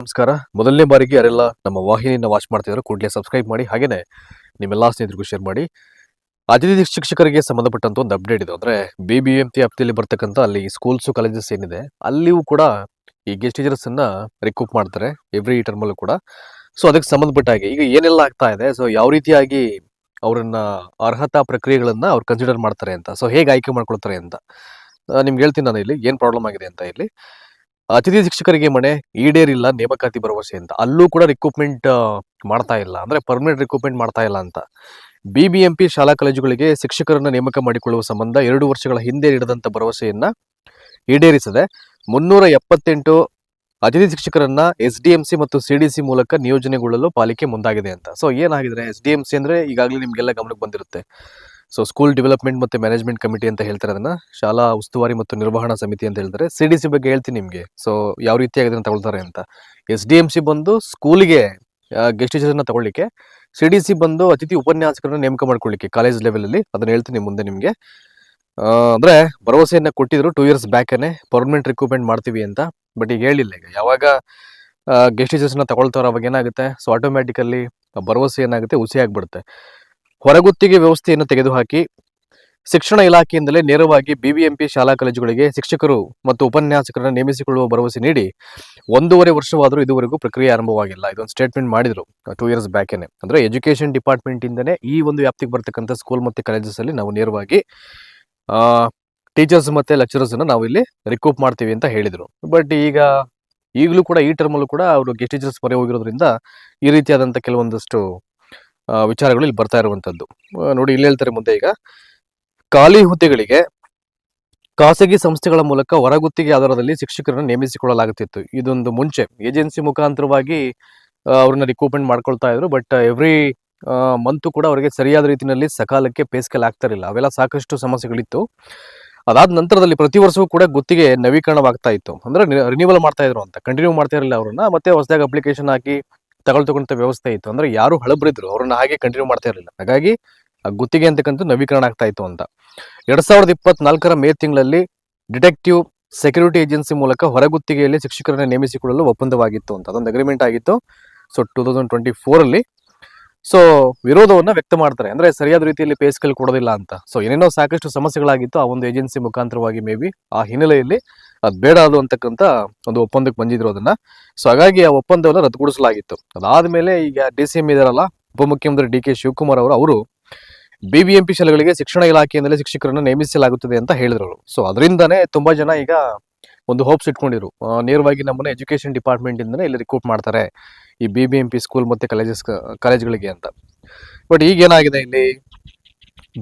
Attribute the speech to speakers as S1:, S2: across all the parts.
S1: ನಮಸ್ಕಾರ. ಮೊದಲನೇ ಬಾರಿಗೆ ಯಾರೆಲ್ಲ ನಮ್ಮ ವಾಹಿನಿಯನ್ನು ವಾಚ್ ಮಾಡ್ತಿದ್ರು ಕೂಡಲೇ ಸಬ್ಸ್ಕ್ರೈಬ್ ಮಾಡಿ, ಹಾಗೇನೆ ನಿಮ್ಮೆಲ್ಲ ಸ್ನೇಹಿತರಿಗೂ ಶೇರ್ ಮಾಡಿ. ಅತಿಥಿ ಶಿಕ್ಷಕರಿಗೆ ಸಂಬಂಧಪಟ್ಟಂತ ಒಂದು ಅಪ್ಡೇಟ್ ಇದೆ. ಅಂದ್ರೆ ಬಿ ಬಿ ಎಂ ಪಿ ಆಪ್ತಿಯಲ್ಲಿ ಬರ್ತಕ್ಕಂಥ ಅಲ್ಲಿ ಸ್ಕೂಲ್ಸ್ ಕಾಲೇಜಸ್ ಏನಿದೆ, ಅಲ್ಲಿಯೂ ಕೂಡ ಈ ಗೆಸ್ಟ್ ಟೀಚರ್ಸ್ ಅನ್ನ ರಿಕ್ರೂಟ್ ಮಾಡ್ತಾರೆ ಎವ್ರಿ ಟರ್ಮ್ ಅಲ್ಲೂ ಕೂಡ. ಸೊ ಅದಕ್ಕೆ ಸಂಬಂಧಪಟ್ಟ ಹಾಗೆ, ಈಗ ಏನೆಲ್ಲ ಆಗ್ತಾ ಇದೆ ಸೊ ಯಾವ ರೀತಿಯಾಗಿ ಅವರನ್ನ ಅರ್ಹತಾ ಪ್ರಕ್ರಿಯೆಗಳನ್ನ ಅವ್ರು ಕನ್ಸಿಡರ್ ಮಾಡ್ತಾರೆ ಅಂತ ಸೊ ಹೇಗೆ ಆಯ್ಕೆ ಮಾಡ್ಕೊಳ್ತಾರೆ ಅಂತ ನಿಮ್ಗೆ ಹೇಳ್ತೀನಿ ನಾನು ಇಲ್ಲಿ, ಏನು ಪ್ರಾಬ್ಲಮ್ ಆಗಿದೆ ಅಂತ ಇಲ್ಲಿ. ಅತಿಥಿ ಶಿಕ್ಷಕರಿಗೆ ಮನೆ ಈಡೇರಿಲ್ಲ ನೇಮಕಾತಿ ಭರವಸೆ ಅಂತ ಅಲ್ಲೂ ಕೂಡ ರಿಕ್ರೂಟ್ಮೆಂಟ್ ಮಾಡ್ತಾ ಇಲ್ಲ. ಅಂದ್ರೆ ಪರ್ಮನೆಂಟ್ ರಿಕ್ರೂಟ್ಮೆಂಟ್ ಮಾಡ್ತಾ ಇಲ್ಲ ಅಂತ. ಬಿಬಿಎಂಪಿ ಶಾಲಾ ಕಾಲೇಜುಗಳಿಗೆ ಶಿಕ್ಷಕರನ್ನ ನೇಮಕ ಮಾಡಿಕೊಳ್ಳುವ ಸಂಬಂಧ ಎರಡು ವರ್ಷಗಳ ಹಿಂದೆ ನೀಡಿದಂತ ಭರವಸೆಯನ್ನ ಈಡೇರಿಸದೆ. ಮುನ್ನೂರ ಎಪ್ಪತ್ತೆಂಟು ಅತಿಥಿ ಶಿಕ್ಷಕರನ್ನ ಎಸ್ ಡಿ ಎಂ ಸಿ ಮತ್ತು ಸಿ ಡಿ ಸಿ ಮೂಲಕ ನಿಯೋಜನೆಗೊಳ್ಳಲು ಪಾಲಿಕೆ ಮುಂದಾಗಿದೆ ಅಂತ. ಸೊ ಏನಾಗಿದೆ ಎಸ್ ಡಿ ಎಂ ಸಿ ಅಂದ್ರೆ ಈಗಾಗಲೇ ನಿಮ್ಗೆಲ್ಲ ಗಮನಕ್ಕೆ ಬಂದಿರುತ್ತೆ. ಸೊ ಸ್ಕೂಲ್ ಡೆವಲಪ್ಮೆಂಟ್ ಮತ್ತೆ ಮ್ಯಾನೇಜ್ಮೆಂಟ್ ಕಮಿಟಿ ಅಂತ ಹೇಳ್ತಾರೆ ಅದನ್ನ ಶಾಲಾ ಉಸ್ತುವಾರಿ ಮತ್ತು ನಿರ್ವಹಣಾ ಸಮಿತಿ ಅಂತ ಹೇಳ್ತಾರೆ. ಸಿ ಡಿ ಸಿ ಬಗ್ಗೆ ಹೇಳ್ತೀನಿ ನಿಮಗೆ. ಸೊ ಯಾವ ರೀತಿಯಾಗಿ ಅದನ್ನ ತಗೊಳ್ತಾರೆ ಅಂತ. ಎಸ್ ಡಿ ಎಂ ಸಿ ಬಂದು ಸ್ಕೂಲಿಗೆ ಗೆಸ್ಟ್ ಟೀಚರ್ನ ತಗೊಳ್ಳಿಕ್ಕೆ ಸಿ ಡಿ ಸಿ ಬಂದು ಅತಿಥಿ ಉಪನ್ಯಾಸಕರನ್ನ ನೇಮಕ ಮಾಡ್ಕೊಳ್ಳಿಕ್ಕೆ ಕಾಲೇಜ್ ಲೆವೆಲಲ್ಲಿ ಅದನ್ನ ಹೇಳ್ತೀನಿ ಮುಂದೆ ನಿಮಗೆ. ಅಂದ್ರೆ ಭರವಸೆಯನ್ನ ಕೊಟ್ಟಿದ್ರು ಟೂ ಇಯರ್ಸ್ ಬ್ಯಾಕೇ ಪರ್ಮನೆಂಟ್ ರಿಕ್ರೂಟ್ಮೆಂಟ್ ಮಾಡ್ತೀವಿ ಅಂತ ಬಟ್ ಈಗ ಹೇಳಿಲ್ಲ ಈಗ. ಯಾವಾಗ ಗೆಸ್ಟ್ ಟೀಚರ್ಸ್ನ ತಗೊಳ್ತಾರೋ ಅವಾಗ ಏನಾಗುತ್ತೆ? ಸೊ ಆಟೋಮ್ಯಾಟಿಕಲ್ಲಿ ಭರವಸೆ ಏನಾಗುತ್ತೆ? ಹುಸಿ ಆಗ್ಬಿಡುತ್ತೆ. ಹೊರಗುತ್ತಿಗೆ ವ್ಯವಸ್ಥೆಯನ್ನು ತೆಗೆದುಹಾಕಿ ಶಿಕ್ಷಣ ಇಲಾಖೆಯಿಂದಲೇ ನೇರವಾಗಿ ಬಿಬಿಎಂಪಿ ಶಾಲಾ ಕಾಲೇಜುಗಳಿಗೆ ಶಿಕ್ಷಕರು ಮತ್ತು ಉಪನ್ಯಾಸಕರನ್ನು ನೇಮಿಸಿಕೊಳ್ಳುವ ಭರವಸೆ ನೀಡಿ ಒಂದೂವರೆ ವರ್ಷವಾದರೂ ಇದುವರೆಗೂ ಪ್ರಕ್ರಿಯೆ ಆರಂಭವಾಗಿಲ್ಲ. ಇದೊಂದು ಸ್ಟೇಟ್ಮೆಂಟ್ ಮಾಡಿದ್ರು ಟೂ ಇಯರ್ಸ್ ಬ್ಯಾಕೇನೆ ಅಂದ್ರೆ ಎಜುಕೇಶನ್ ಡಿಪಾರ್ಟ್ಮೆಂಟ್ ಇಂದನೇ ಈ ಒಂದು ವ್ಯಾಪ್ತಿಗೆ ಬರ್ತಕ್ಕಂಥ ಸ್ಕೂಲ್ ಮತ್ತು ಕಾಲೇಜಸ್ ಅಲ್ಲಿ ನಾವು ನೇರವಾಗಿ ಟೀಚರ್ಸ್ ಮತ್ತು ಲೆಕ್ಚರರ್ಸ್ ಅನ್ನ ನಾವು ಇಲ್ಲಿ ರಿಕೂಪ್ ಮಾಡ್ತೀವಿ ಅಂತ ಹೇಳಿದರು. ಬಟ್ ಈಗ ಈಗಲೂ ಕೂಡ ಈ ಟರ್ಮಲ್ಲೂ ಕೂಡ ಅವರು ಗೆಸ್ಟ್ ಟೀಚರ್ಸ್ ಮೊರೆ ಹೋಗಿರೋದ್ರಿಂದ ಈ ರೀತಿಯಾದಂಥ ಕೆಲವೊಂದಷ್ಟು ವಿಚಾರಗಳು ಇಲ್ಲಿ ಬರ್ತಾ ಇರುವಂತದ್ದು. ನೋಡಿ ಇಲ್ಲಿ ಹೇಳ್ತಾರೆ ಮುಂದೆ ಈಗ, ಖಾಲಿ ಹುದ್ದೆಗಳಿಗೆ ಖಾಸಗಿ ಸಂಸ್ಥೆಗಳ ಮೂಲಕ ಹೊರಗುತ್ತಿಗೆ ಆಧಾರದಲ್ಲಿ ಶಿಕ್ಷಕರನ್ನು ನೇಮಿಸಿಕೊಳ್ಳಲಾಗುತ್ತಿತ್ತು. ಇದೊಂದು ಮುಂಚೆ. ಏಜೆನ್ಸಿ ಮುಖಾಂತರವಾಗಿ ಅವ್ರನ್ನ ರಿಕ್ರೂಟ್ಮೆಂಟ್ ಮಾಡ್ಕೊಳ್ತಾ ಇದ್ರು. ಬಟ್ ಎವ್ರಿ ಮಂತ್ ಕೂಡ ಅವರಿಗೆ ಸರಿಯಾದ ರೀತಿಯಲ್ಲಿ ಸಕಾಲಕ್ಕೆ ಪೇಸ್ಕಲ್ ಆಗ್ತಾ ಇರಲಿಲ್ಲ ಅವೆಲ್ಲ ಸಾಕಷ್ಟು ಸಮಸ್ಯೆಗಳಿತ್ತು. ಅದಾದ ನಂತರದಲ್ಲಿ ಪ್ರತಿ ವರ್ಷವೂ ಕೂಡ ಗುತ್ತಿಗೆ ನವೀಕರಣವಾಗ್ತಾ ಇತ್ತು. ಅಂದ್ರೆ ರಿನ್ಯೂವಲ್ ಮಾಡ್ತಾ ಇದ್ರು ಅಂತ. ಕಂಟಿನ್ಯೂ ಮಾಡ್ತಾ ಇರಲಿಲ್ಲ ಅವ್ರನ್ನ. ಮತ್ತೆ ಹೊಸದಾಗಿ ಅಪ್ಲಿಕೇಶನ್ ಹಾಕಿ ತಗೊಳ್ತಕ್ಕಂಥ ವ್ಯವಸ್ಥೆ ಇತ್ತು. ಅಂದ್ರೆ ಯಾರು ಹಳಬ್ರಿದ್ರು, ಅವ್ರನ್ನ ಹಾಗೆ ಕಂಟಿನ್ಯೂ ಮಾಡ್ತಾ ಇರಲಿಲ್ಲ. ಹಾಗಾಗಿ ಆ ಗುತ್ತಿಗೆ ಅಂತಕ್ಕಂಥ ನವೀಕರಣ ಆಗ್ತಾ ಇತ್ತು ಅಂತ. ಎರಡ್ ಸಾವಿರದ ಇಪ್ಪತ್ನಾಲ್ಕರ ಮೇ ತಿಂಗಳಲ್ಲಿ ಡಿಟೆಕ್ಟಿವ್ ಸೆಕ್ಯೂರಿಟಿ ಏಜೆನ್ಸಿ ಮೂಲಕ ಹೊರಗುತ್ತಿಗೆಯಲ್ಲಿ ಶಿಕ್ಷಕರನ್ನ ನೇಮಿಸಿಕೊಳ್ಳಲು ಒಪ್ಪಂದವಾಗಿತ್ತು ಅಂತ. ಅದೊಂದು ಅಗ್ರಿಮೆಂಟ್ ಆಗಿತ್ತು. ಸೊ ಟೂ ತೌಸಂಡ್ ಟ್ವೆಂಟಿ ಫೋರಲ್ಲಿ ಸೊ ವಿರೋಧವನ್ನ ವ್ಯಕ್ತ ಮಾಡ್ತಾರೆ. ಅಂದ್ರೆ ಸರಿಯಾದ ರೀತಿಯಲ್ಲಿ ಪೇಸ್ಕಲ್ ಕೊಡೋದಿಲ್ಲ ಅಂತ. ಸೊ ಏನೇನೋ ಸಾಕಷ್ಟು ಸಮಸ್ಯೆಗಳಾಗಿತ್ತು ಆ ಒಂದು ಏಜೆನ್ಸಿ ಮುಖಾಂತರವಾಗಿ ಮೇ ಆ ಹಿನ್ನೆಲೆಯಲ್ಲಿ. ಅದು ಬೇಡ ಅದು ಅಂತಕ್ಕಂಥ ಒಂದು ಒಪ್ಪಂದಕ್ಕೆ ಬಂದಿದ್ರು ಅದನ್ನ. ಸೊ ಹಾಗಾಗಿ ಆ ಒಪ್ಪಂದವನ್ನು ರದ್ದುಗೊಳಿಸಲಾಗಿತ್ತು. ಅದಾದ್ಮೇಲೆ ಈಗ ಡಿ ಸಿ ಎಂ ಇದಾರಲ್ಲ, ಉಪಮುಖ್ಯಮಂತ್ರಿ ಡಿ ಕೆ ಶಿವಕುಮಾರ್ ಅವರು ಅವರು ಪಿ ಶಾಲೆಗಳಿಗೆ ಶಿಕ್ಷಣ ಇಲಾಖೆಯಿಂದಲೇ ಶಿಕ್ಷಕರನ್ನು ನೇಮಿಸಲಾಗುತ್ತದೆ ಅಂತ ಹೇಳಿದ್ರು ಸೊ ಅದರಿಂದನೇ ತುಂಬಾ ಜನ ಈಗ ಒಂದು ಹೋಪ್ಸ್ ಇಟ್ಕೊಂಡಿರು ನೇರವಾಗಿ ನಮ್ಮನ್ನ ಎಜುಕೇಶನ್ ಡಿಪಾರ್ಟ್ಮೆಂಟ್ ಇಂದನೇ ಇಲ್ಲಿ ರಿಕ್ರೂಟ್ ಮಾಡ್ತಾರೆ ಈ B B M P school ಮತ್ತೆ ಕಾಲೇಜಸ್ ಕಾಲೇಜ್ಗಳಿಗೆ ಅಂತ. ಬಟ್ ಈಗ ಏನಾಗಿದೆ ಇಲ್ಲಿ?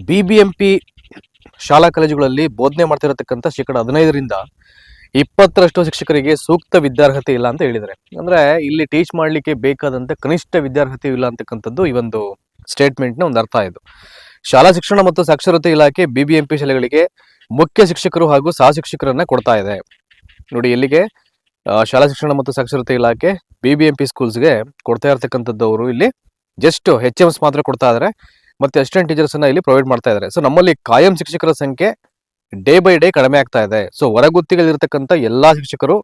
S1: ಬಿ ಬಿ ಎಂ ಪಿ ಶಾಲಾ ಕಾಲೇಜುಗಳಲ್ಲಿ ಬೋಧನೆ ಮಾಡ್ತಿರತಕ್ಕಂಥ ಶೇಕಡ ಹದಿನೈದರಿಂದ ಇಪ್ಪತ್ತರಷ್ಟು ಶಿಕ್ಷಕರಿಗೆ ಸೂಕ್ತ ವಿದ್ಯಾರ್ಹತೆ ಇಲ್ಲ ಅಂತ ಹೇಳಿದ್ದಾರೆ. ಅಂದ್ರೆ ಇಲ್ಲಿ ಟೀಚ್ ಮಾಡ್ಲಿಕ್ಕೆ ಬೇಕಾದಂತ ಕನಿಷ್ಠ ವಿದ್ಯಾರ್ಹತೆ ಇಲ್ಲ ಅಂತಕ್ಕಂಥದ್ದು ಈ ಒಂದು ಸ್ಟೇಟ್ಮೆಂಟ್ನ ಒಂದು ಅರ್ಥ ಇದು. ಶಾಲಾ ಶಿಕ್ಷಣ ಮತ್ತು ಸಾಕ್ಷರತೆ ಇಲಾಖೆ ಬಿಬಿಎಂಪಿ ಶಾಲೆಗಳಿಗೆ ಮುಖ್ಯ ಶಿಕ್ಷಕರು ಹಾಗೂ ಸಹ ಶಿಕ್ಷಕರನ್ನ ಕೊಡ್ತಾ ಇದೆ. ನೋಡಿ ಎಲ್ಲಿಗೆ ಆ, ಶಾಲಾ ಶಿಕ್ಷಣ ಮತ್ತು ಸಾಕ್ಷರತೆ ಇಲಾಖೆ ಬಿಬಿಎಂಪಿ ಸ್ಕೂಲ್ಸ್ಗೆ ಕೊಡ್ತಾ ಇರ್ತಕ್ಕಂಥದ್ದು ಅವರು ಇಲ್ಲಿ ಜಸ್ಟ್ ಹೆಚ್ ಎಮ್ಸ್ ಮಾತ್ರ ಕೊಡ್ತಾ ಇದ್ದಾರೆ ಮತ್ತೆ ಅಸಿಸ್ಟೆಂಟ್ ಟೀಚರ್ಸ್ ಅನ್ನ ಇಲ್ಲಿ ಪ್ರೊವೈಡ್ ಮಾಡ್ತಾ ಇದ್ದಾರೆ ಸೊ ನಮ್ಮಲ್ಲಿ ಕಾಯಂ ಶಿಕ್ಷಕರ ಸಂಖ್ಯೆ ಡೇ ಬೈ ಡೇ ಕಡಿಮೆ ಆಗ್ತಾ ಇದೆ. ಸೊ ಹೊರಗುತ್ತಿಗಳಿರ್ತಕ್ಕಂಥ ಎಲ್ಲಾ ಶಿಕ್ಷಕರು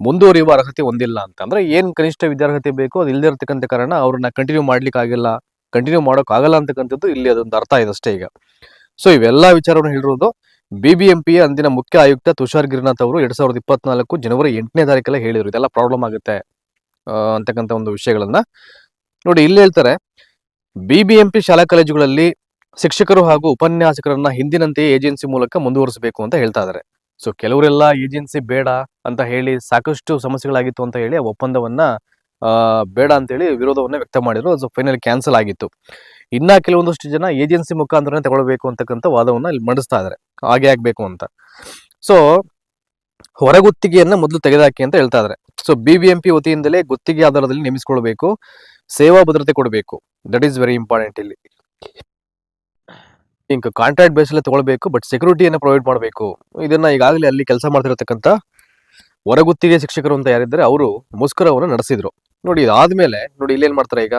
S1: ಮುಂದುವರಿಯುವ ಅರ್ಹತೆ ಹೊಂದಿಲ್ಲ ಅಂತ ಅಂದ್ರೆ ಏನ್ ಕನಿಷ್ಠ ವಿದ್ಯಾರ್ಹತೆ ಬೇಕು ಅದು ಇಲ್ಲದೆ ಇರತಕ್ಕಂಥ ಕಾರಣ ಅವ್ರನ್ನ ಕಂಟಿನ್ಯೂ ಮಾಡ್ಲಿಕ್ಕೆ ಆಗಿಲ್ಲ ಕಂಟಿನ್ಯೂ ಮಾಡೋಕ್ ಆಗಲ್ಲ ಅಂತಕ್ಕಂಥದ್ದು ಇಲ್ಲಿ ಅದೊಂದು ಅರ್ಥ ಇದೆ ಅಷ್ಟೇ ಈಗ. ಸೊ ಇವೆಲ್ಲ ವಿಚಾರವನ್ನು ಹೇಳಿರೋದು ಬಿಬಿಎಂಪಿ ಅಂದಿನ ಮುಖ್ಯ ಆಯುಕ್ತ ತುಷಾರ್ ಗಿರಿನಾಥ್ ಅವರು ಎರಡ್ ಸಾವಿರದ ಇಪ್ಪತ್ನಾಲ್ಕು ಜನವರಿ ಎಂಟನೇ ತಾರೀಕಲ್ಲ ಹೇಳಿದ್ರು. ಇದೆಲ್ಲ ಪ್ರಾಬ್ಲಮ್ ಆಗುತ್ತೆ ಅಂತಕ್ಕಂಥ ಒಂದು ವಿಷಯಗಳನ್ನ. ನೋಡಿ, ಇಲ್ಲಿ ಹೇಳ್ತಾರೆ ಬಿಬಿಎಂಪಿ ಶಾಲಾ ಕಾಲೇಜುಗಳಲ್ಲಿ ಶಿಕ್ಷಕರು ಹಾಗೂ ಉಪನ್ಯಾಸಕರನ್ನ ಹಿಂದಿನಂತೆಯೇ ಏಜೆನ್ಸಿ ಮೂಲಕ ಮುಂದುವರಿಸಬೇಕು ಅಂತ ಹೇಳ್ತಾ ಇದ್ದಾರೆ. ಸೊ ಕೆಲವರೆಲ್ಲ ಏಜೆನ್ಸಿ ಬೇಡ ಅಂತ ಹೇಳಿ ಸಾಕಷ್ಟು ಸಮಸ್ಯೆಗಳಾಗಿತ್ತು ಅಂತ ಹೇಳಿ ಆ ಒಪ್ಪಂದವನ್ನ ಬೇಡ ಅಂತೇಳಿ ವಿರೋಧವನ್ನ ವ್ಯಕ್ತ ಮಾಡಿದ್ರು. ಅದು ಫೈನಲ್ ಕ್ಯಾನ್ಸಲ್ ಆಗಿತ್ತು. ಇನ್ನ ಕೆಲವೊಂದಷ್ಟು ಜನ ಏಜೆನ್ಸಿ ಮುಖಾಂತರನೇ ತಗೊಳ್ಬೇಕು ಅಂತಕ್ಕಂಥ ವಾದವನ್ನ ಇಲ್ಲಿ ಮಂಡಿಸ್ತಾ ಇದ್ದಾರೆ. ಹಾಗೆ ಆಗ್ಬೇಕು ಅಂತ. ಸೊ ಹೊರಗುತ್ತಿಗೆಯನ್ನ ಮೊದಲು ತೆಗೆದಾಕಿ ಅಂತ ಹೇಳ್ತಾ ಇದ್ದಾರೆ. ಸೊ ಬಿಬಿಎಂಪಿ ವತಿಯಿಂದಲೇ ಗುತ್ತಿಗೆ ಆಧಾರದಲ್ಲಿ ನೇಮಿಸಿಕೊಳ್ಬೇಕು ಸೇವಾ ಭದ್ರತೆ ಕೊಡಬೇಕು. ದಟ್ ಈಸ್ ವೆರಿ ಇಂಪಾರ್ಟೆಂಟ್ ಇಲ್ಲಿ. ಇಂಕ ಕಾಂಟ್ರಾಕ್ಟ್ ಬೇಸ್ ಅಲ್ಲಿ ತಗೊಳ್ಬೇಕು ಬಟ್ ಸೆಕ್ಯೂರಿಟಿಯನ್ನು ಪ್ರೊವೈಡ್ ಮಾಡಬೇಕು. ಇದನ್ನ ಈಗಾಗಲೇ ಅಲ್ಲಿ ಕೆಲಸ ಮಾಡ್ತಿರತಕ್ಕಂತ ಹೊರಗುತ್ತಿಗೆ ಶಿಕ್ಷಕರು ಅಂತ ಯಾರಿದ್ದಾರೆ, ಅವರು ಮುಸ್ಕರವನ್ನು ನಡೆಸಿದ್ರು. ನೋಡಿ, ಇದಾದ್ಮೇಲೆ ನೋಡಿ ಇಲ್ಲಿ ಏನ್ ಮಾಡ್ತಾರೆ ಈಗ,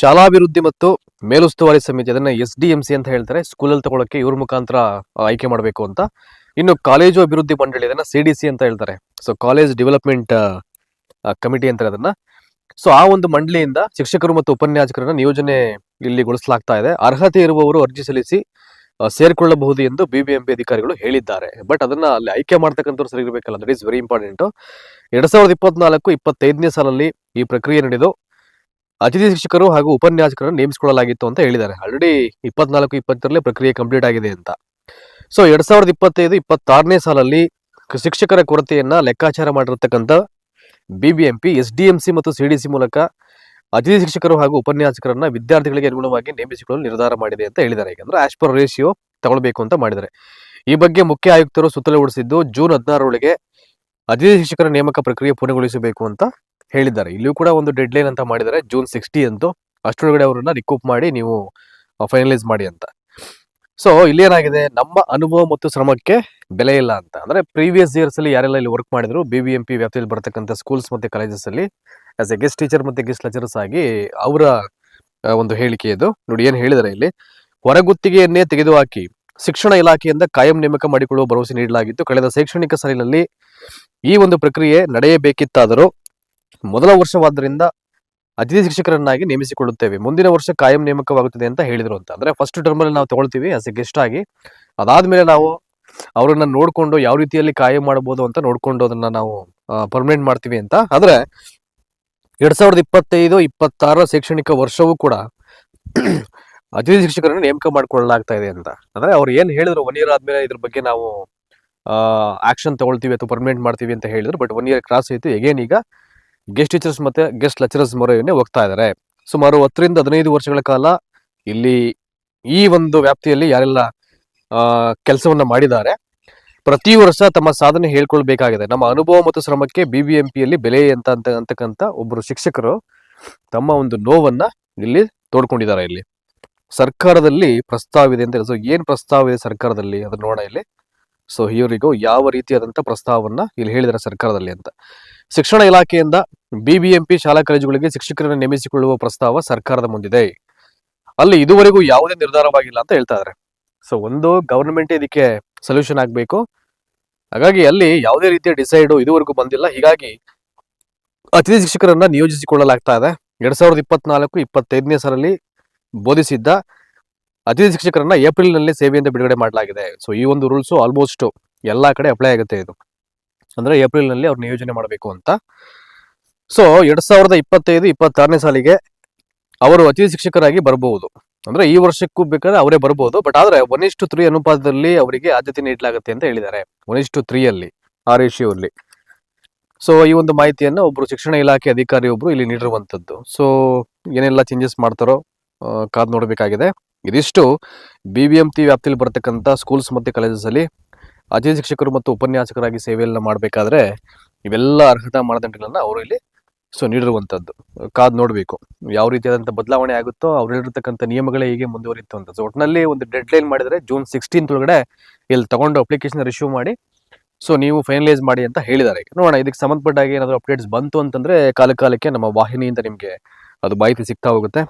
S1: ಶಾಲಾಭಿವೃದ್ಧಿ ಮತ್ತು ಮೇಲುಸ್ತುವಾರಿ ಸಮಿತಿ, ಅದನ್ನ ಎಸ್ ಡಿ ಎಂ ಸಿ ಅಂತ ಹೇಳ್ತಾರೆ ಸ್ಕೂಲಲ್ಲಿ ತಗೊಳಕ್ಕೆ ಇವ್ರ ಮುಖಾಂತರ ಆಯ್ಕೆ ಮಾಡಬೇಕು ಅಂತ. ಇನ್ನು ಕಾಲೇಜು ಅಭಿವೃದ್ಧಿ ಮಂಡಳಿ, ಅದನ್ನ ಸಿ ಸಿ ಅಂತ ಹೇಳ್ತಾರೆ. ಸೊ ಕಾಲೇಜ್ ಡೆವಲಪ್ಮೆಂಟ್ ಕಮಿಟಿ ಅಂತಾರೆ ಅದನ್ನ. ಸೊ ಆ ಒಂದು ಮಂಡಳಿಯಿಂದ ಶಿಕ್ಷಕರು ಮತ್ತು ಉಪನ್ಯಾಸಕರನ್ನ ನಿಯೋಜನೆ ಇಲ್ಲಿಗೊಳಿಸಲಾಗ್ತಾ ಇದೆ. ಅರ್ಹತೆ ಇರುವವರು ಅರ್ಜಿ ಸಲ್ಲಿಸಿ ಸೇರಿಕೊಳ್ಳಬಹುದು ಎಂದು ಬಿಬಿಎಂಪಿ ಅಧಿಕಾರಿಗಳು ಹೇಳಿದ್ದಾರೆ. ಬಟ್ ಅದನ್ನ ಅಲ್ಲಿ ಆಯ್ಕೆ ಮಾಡ್ತಕ್ಕಂಥವ್ರು ಸರಿ ಇರಬೇಕಲ್ಲ. ದಟ್ ಇಸ್ ವೆರಿ ಇಂಪಾರ್ಟೆಂಟ್ ಎರಡ್ ಸಾವಿರದ ಇಪ್ಪತ್ನಾಲ್ಕು, ಇಪ್ಪತ್ತೈದನೇ ಸಾಲಲ್ಲಿ ಈ ಪ್ರಕ್ರಿಯೆ ನಡೆದು, ಅತಿಥಿ ಶಿಕ್ಷಕರು ಹಾಗೂ ಉಪನ್ಯಾಸಕರನ್ನು ನೇಮಿಸಿಕೊಳ್ಳಲಾಗಿತ್ತು ಅಂತ ಹೇಳಿದ್ದಾರೆ. ಆಲ್ರೆಡಿ ಇಪ್ಪತ್ನಾಲ್ಕು, ಇಪ್ಪತ್ತರಲ್ಲಿ ಪ್ರಕ್ರಿಯೆ ಕಂಪ್ಲೀಟ್ ಆಗಿದೆ ಅಂತ. ಸೊ ಎರಡ್ ಸಾವಿರದ ಇಪ್ಪತ್ತೈದು, ಇಪ್ಪತ್ತಾರನೇ ಸಾಲಲ್ಲಿ ಶಿಕ್ಷಕರ ಕೊರತೆಯನ್ನ ಲೆಕ್ಕಾಚಾರ ಮಾಡಿರತಕ್ಕಂಥ ಬಿಬಿಎಂಪಿ ಎಸ್ ಮತ್ತು ಸಿಡಿಸಿ ಮೂಲಕ ಅತಿಥಿ ಶಿಕ್ಷಕರು ಹಾಗೂ ಉಪನ್ಯಾಸಕರನ್ನ ವಿದ್ಯಾರ್ಥಿಗಳಿಗೆ ಅನುಗುಣವಾಗಿ ನೇಮಿಸಿಕೊಳ್ಳಲು ನಿರ್ಧಾರ ಮಾಡಿದೆ ಅಂತ ಹೇಳಿದ್ದಾರೆ. ಯಾಕಂದ್ರೆ ಆಸ್ ಪರ್ ರೇಷಿಯೋ ತಗೊಳ್ಬೇಕು ಅಂತ ಮಾಡಿದ್ದಾರೆ. ಈ ಬಗ್ಗೆ ಮುಖ್ಯ ಆಯುಕ್ತರು ಸುತ್ತೋಲೆ ಹೊರಡಿಸಿದ್ದು ಜೂನ್ ಹದಿನಾರರೊಳಗೆ ಅತಿಥಿ ಶಿಕ್ಷಕರ ನೇಮಕ ಪ್ರಕ್ರಿಯೆ ಪೂರ್ಣಗೊಳಿಸಬೇಕು ಅಂತ ಹೇಳಿದ್ದಾರೆ. ಇಲ್ಲಿಯೂ ಕೂಡ ಒಂದು ಡೆಡ್ ಲೈನ್ ಅಂತ ಮಾಡಿದ್ದಾರೆ. ಜೂನ್ ಸಿಕ್ಸ್ಟಿ ಅಂತೂ ಅಷ್ಟರೊಳಗಡೆ ಅವರನ್ನ ರಿಕೂಪ್ ಮಾಡಿ ನೀವು ಫೈನಲೈಸ್ ಮಾಡಿ ಅಂತ. ಸೊ ಇಲ್ಲಿ ಏನಾಗಿದೆ ನಮ್ಮ ಅನುಭವ ಮತ್ತು ಶ್ರಮಕ್ಕೆ ಬೆಲೆ ಇಲ್ಲ ಅಂತ. ಅಂದ್ರೆ ಪ್ರೀವಿಯಸ್ ಇಯರ್ಸ್ ಅಲ್ಲಿ ಯಾರೆಲ್ಲ ಇಲ್ಲಿ ವರ್ಕ್ ಮಾಡಿದ್ರು? ಬಿ ಬಿ ಎಂ ಪಿ ವ್ಯಾಪ್ತಿಯಲ್ಲಿ ಬರ್ತಕ್ಕಂಥ ಸ್ಕೂಲ್ಸ್ ಮತ್ತೆ ಕಾಲೇಜಸ್ ಅಲ್ಲಿ ಆಸ್ ಎ ಗೆಸ್ಟ್ ಟೀಚರ್ ಮತ್ತೆ ಗೆಸ್ಟ್ ಲೆಕ್ಚರರ್ಸ್ ಆಗಿ ಅವರ ಒಂದು ಹೇಳಿಕೆ ಇದು. ನೋಡಿ ಏನ್ ಹೇಳಿದ್ದಾರೆ ಇಲ್ಲಿ. ಹೊರಗುತ್ತಿಗೆಯನ್ನೇ ತೆಗೆದುಹಾಕಿ ಶಿಕ್ಷಣ ಇಲಾಖೆಯಿಂದ ಕಾಯಂ ನೇಮಕ ಮಾಡಿಕೊಳ್ಳುವ ಭರವಸೆ ನೀಡಲಾಗಿತ್ತು. ಕಳೆದ ಶೈಕ್ಷಣಿಕ ಸಾಲಿನಲ್ಲಿ ಈ ಒಂದು ಪ್ರಕ್ರಿಯೆ ನಡೆಯಬೇಕಿತ್ತಾದರೂ ಮೊದಲ ವರ್ಷವಾದ್ದರಿಂದ ಅತಿಥಿ ಶಿಕ್ಷಕರನ್ನಾಗಿ ನೇಮಿಸಿಕೊಳ್ಳುತ್ತೇವೆ. ಮುಂದಿನ ವರ್ಷ ಕಾಯಂ ನೇಮಕವಾಗುತ್ತದೆ ಅಂತ ಹೇಳಿದ್ರು ಅಂತ. ಅಂದ್ರೆ ಫಸ್ಟ್ ಟರ್ಮ್ ಅಲ್ಲಿ ನಾವು ತಗೊಳ್ತೀವಿ ಆಸ್ ಎ ಗೆಸ್ಟ್ ಆಗಿ. ಅದಾದ್ಮೇಲೆ ನಾವು ಅವರನ್ನ ನೋಡ್ಕೊಂಡು ಯಾವ ರೀತಿಯಲ್ಲಿ ಕಾಯಂ ಮಾಡಬಹುದು ಅಂತ ನೋಡ್ಕೊಂಡು ಅದನ್ನ ನಾವು ಪರ್ಮನೆಂಟ್ ಮಾಡ್ತೀವಿ ಅಂತ. ಆದ್ರೆ ಎರಡ್ ಸಾವಿರದ ಇಪ್ಪತ್ತೈದು, ಇಪ್ಪತ್ತಾರರ ಶೈಕ್ಷಣಿಕ ವರ್ಷವೂ ಕೂಡ ಅತಿಥಿ ಶಿಕ್ಷಕರನ್ನು ನೇಮಕ ಮಾಡಿಕೊಳ್ಳಲಾಗ್ತಾ ಇದೆ ಅಂತ. ಅಂದ್ರೆ ಅವ್ರು ಏನ್ ಹೇಳಿದ್ರು ಒನ್ ಇಯರ್ ಆದ್ಮೇಲೆ ಇದ್ರ ಬಗ್ಗೆ ನಾವು ಆಕ್ಷನ್ ತಗೊಳ್ತೀವಿ ಅಥವಾ ಪರ್ಮನೆಂಟ್ ಮಾಡ್ತೀವಿ ಅಂತ ಹೇಳಿದ್ರು ಬಟ್ ಒನ್ ಇಯರ್ ಕ್ರಾಸ್ ಆಯ್ತು ಎಗೇನ್ ಈಗ ಗೆಸ್ಟ್ ಟೀಚರ್ಸ್ ಮತ್ತೆ ಗೆಸ್ಟ್ ಲೆಕ್ಚರರ್ಸ್ ಮೊರೆಯನ್ನೇ ಹೋಗ್ತಾ ಇದ್ದಾರೆ ಸುಮಾರು ಹತ್ತರಿಂದ ಹದಿನೈದು ವರ್ಷಗಳ ಕಾಲ ಇಲ್ಲಿ ಈ ಒಂದು ವ್ಯಾಪ್ತಿಯಲ್ಲಿ ಯಾರೆಲ್ಲ ಕೆಲಸವನ್ನ ಮಾಡಿದ್ದಾರೆ. ಪ್ರತಿ ವರ್ಷ ತಮ್ಮ ಸಾಧನೆ ಹೇಳ್ಕೊಳ್ಬೇಕಾಗಿದೆ. ನಮ್ಮ ಅನುಭವ ಮತ್ತು ಶ್ರಮಕ್ಕೆ ಬಿಬಿಎಂಪಿಯಲ್ಲಿ ಬೆಲೆ ಅಂತ ಅಂತ ಅಂತಕ್ಕಂಥ ಒಬ್ಬರು ಶಿಕ್ಷಕರು ತಮ್ಮ ಒಂದು ನೋವನ್ನ ಇಲ್ಲಿ ತೋಡ್ಕೊಂಡಿದ್ದಾರೆ ಇಲ್ಲಿ. ಸರ್ಕಾರದಲ್ಲಿ ಪ್ರಸ್ತಾವ ಇದೆ ಅಂತ ಸೊ ಏನ್ ಪ್ರಸ್ತಾವ ಇದೆ ಸರ್ಕಾರದಲ್ಲಿ ಅದನ್ನ ನೋಡೋಣ ಇಲ್ಲಿ. ಸೊ ಇವರಿಗೂ ಯಾವ ರೀತಿಯಾದಂತ ಪ್ರಸ್ತಾವವನ್ನ ಇಲ್ಲಿ ಹೇಳಿದ್ದಾರೆ ಸರ್ಕಾರದಲ್ಲಿ ಅಂತ. ಶಿಕ್ಷಣ ಇಲಾಖೆಯಿಂದ ಬಿಬಿಎಂಪಿ ಶಾಲಾ ಕಾಲೇಜುಗಳಿಗೆ ಶಿಕ್ಷಕರನ್ನು ನೇಮಿಸಿಕೊಳ್ಳುವ ಪ್ರಸ್ತಾವ ಸರ್ಕಾರದ ಮುಂದಿದೆ. ಅಲ್ಲಿ ಇದುವರೆಗೂ ಯಾವುದೇ ನಿರ್ಧಾರವಾಗಿಲ್ಲ ಅಂತ ಹೇಳ್ತಾ ಇದ್ದಾರೆ. ಸೊ ಒಂದು ಗವರ್ನಮೆಂಟ್ ಇದಕ್ಕೆ ಸೊಲ್ಯೂಷನ್ ಆಗಬೇಕು. ಹಾಗಾಗಿ ಅಲ್ಲಿ ಯಾವುದೇ ರೀತಿಯ ಡಿಸೈಡ್ ಇದುವರೆಗೂ ಬಂದಿಲ್ಲ. ಹೀಗಾಗಿ ಅತಿಥಿ ಶಿಕ್ಷಕರನ್ನು ನಿಯೋಜಿಸಿಕೊಳ್ಳಲಾಗ್ತಾ ಇದೆ. ಎರಡ್ ಸಾವಿರದ ಇಪ್ಪತ್ನಾಲ್ಕು, ಇಪ್ಪತ್ತೈದನೇ ಸಾಲಲ್ಲಿ ಬೋಧಿಸಿದ್ದ ಅತಿಥಿ ಶಿಕ್ಷಕರನ್ನು ಏಪ್ರಿಲ್ನಲ್ಲಿ ಸೇವೆಯಿಂದ ಬಿಡುಗಡೆ ಮಾಡಲಾಗಿದೆ. ಸೊ ಈ ಒಂದು ರೂಲ್ಸ್ ಆಲ್ಮೋಸ್ಟ್ ಎಲ್ಲಾ ಕಡೆ ಅಪ್ಲೈ ಆಗುತ್ತೆ ಇದು. ಅಂದ್ರೆ ಏಪ್ರಿಲ್ನಲ್ಲಿ ಅವ್ರು ನಿಯೋಜನೆ ಮಾಡಬೇಕು ಅಂತ. ಸೊ ಎರಡು ಸಾವಿರದ ಇಪ್ಪತ್ತೈದು, ಇಪ್ಪತ್ತಾರನೇ ಸಾಲಿಗೆ ಅವರು ಅತಿಥಿ ಶಿಕ್ಷಕರಾಗಿ ಬರಬಹುದು. ಅಂದ್ರೆ ಈ ವರ್ಷಕ್ಕೂ ಬೇಕಾದ್ರೆ ಅವರೇ ಬರಬಹುದು ಬಟ್ ಆದ್ರೆ ಒನ್ ಇಷ್ಟು ತ್ರೀ ಅನುಪಾತದಲ್ಲಿ ಅವರಿಗೆ ಆದ್ಯತೆ ನೀಡಲಾಗುತ್ತೆ ಅಂತ ಹೇಳಿದ್ದಾರೆ. ಒನ್ ಇಷ್ಟು ತ್ರೀ ಅಲ್ಲಿ ಆ ರೇಷಿಯೋಲ್ಲಿ ಸೊ ಈ ಒಂದು ಮಾಹಿತಿಯನ್ನ ಒಬ್ರು ಶಿಕ್ಷಣ ಇಲಾಖೆ ಅಧಿಕಾರಿ ಒಬ್ರು ಇಲ್ಲಿ ನೀಡಿರುವಂತದ್ದು ಸೊ ಏನೆಲ್ಲ ಚೇಂಜಸ್ ಮಾಡ್ತಾರೋ ಕಾದ್ ನೋಡಬೇಕಾಗಿದೆ. ಇದಿಷ್ಟು ಬಿ ಬಿ ಎಂ ಟಿ ವ್ಯಾಪ್ತಿಯಲ್ಲಿ ಬರತಕ್ಕಂಥ ಸ್ಕೂಲ್ಸ್ ಮತ್ತೆ ಕಾಲೇಜಸ್ ಅಲ್ಲಿ ಅತಿಥಿ ಶಿಕ್ಷಕರು ಮತ್ತು ಉಪನ್ಯಾಸಕರಾಗಿ ಸೇವೆಯನ್ನ ಮಾಡಬೇಕಾದ್ರೆ ಇವೆಲ್ಲ ಅರ್ಹತಾ ಮಾನದಂಡಗಳನ್ನ ಅವರು ಇಲ್ಲಿ ಸೊ ನೀಡಿರುವಂತದ್ದು ಕಾದ್ ನೋಡಬೇಕು. ಯಾವ ರೀತಿಯಾದಂಥ ಬದಲಾವಣೆ ಆಗುತ್ತೋ ಅವ್ರು ಹೇಳಿರ್ತಕ್ಕಂಥ ನಿಯಮಗಳೇ ಹೀಗೆ ಮುಂದುವರಿತು ಅಂತ. ಸೊ ಒಟ್ಟಿನಲ್ಲಿ ಒಂದು ಡೆಡ್ ಲೈನ್ ಮಾಡಿದರೆ ಜೂನ್ ಸಿಕ್ಸ್ಟೀನ್ತ್ ಒಳಗಡೆ ಇಲ್ಲಿ ತಗೊಂಡು ಅಪ್ಲಿಕೇಶನ್ ರಿಶ್ಯೂ ಮಾಡಿ ಸೊ ನೀವು ಫೈನಲೈಸ್ ಮಾಡಿ ಅಂತ ಹೇಳಿದ್ದಾರೆ. ನೋಡೋಣ, ಇದಕ್ಕೆ ಸಂಬಂಧಪಟ್ಟಾಗಿ ಏನಾದರೂ ಅಪ್ಡೇಟ್ಸ್ ಬಂತು ಅಂತಂದ್ರೆ ಕಾಲ ಕಾಲಕ್ಕೆ ನಮ್ಮ ವಾಹಿನಿಯಿಂದ ನಿಮಗೆ ಅದು ಮಾಹಿತಿ ಸಿಗ್ತಾ ಹೋಗುತ್ತೆ.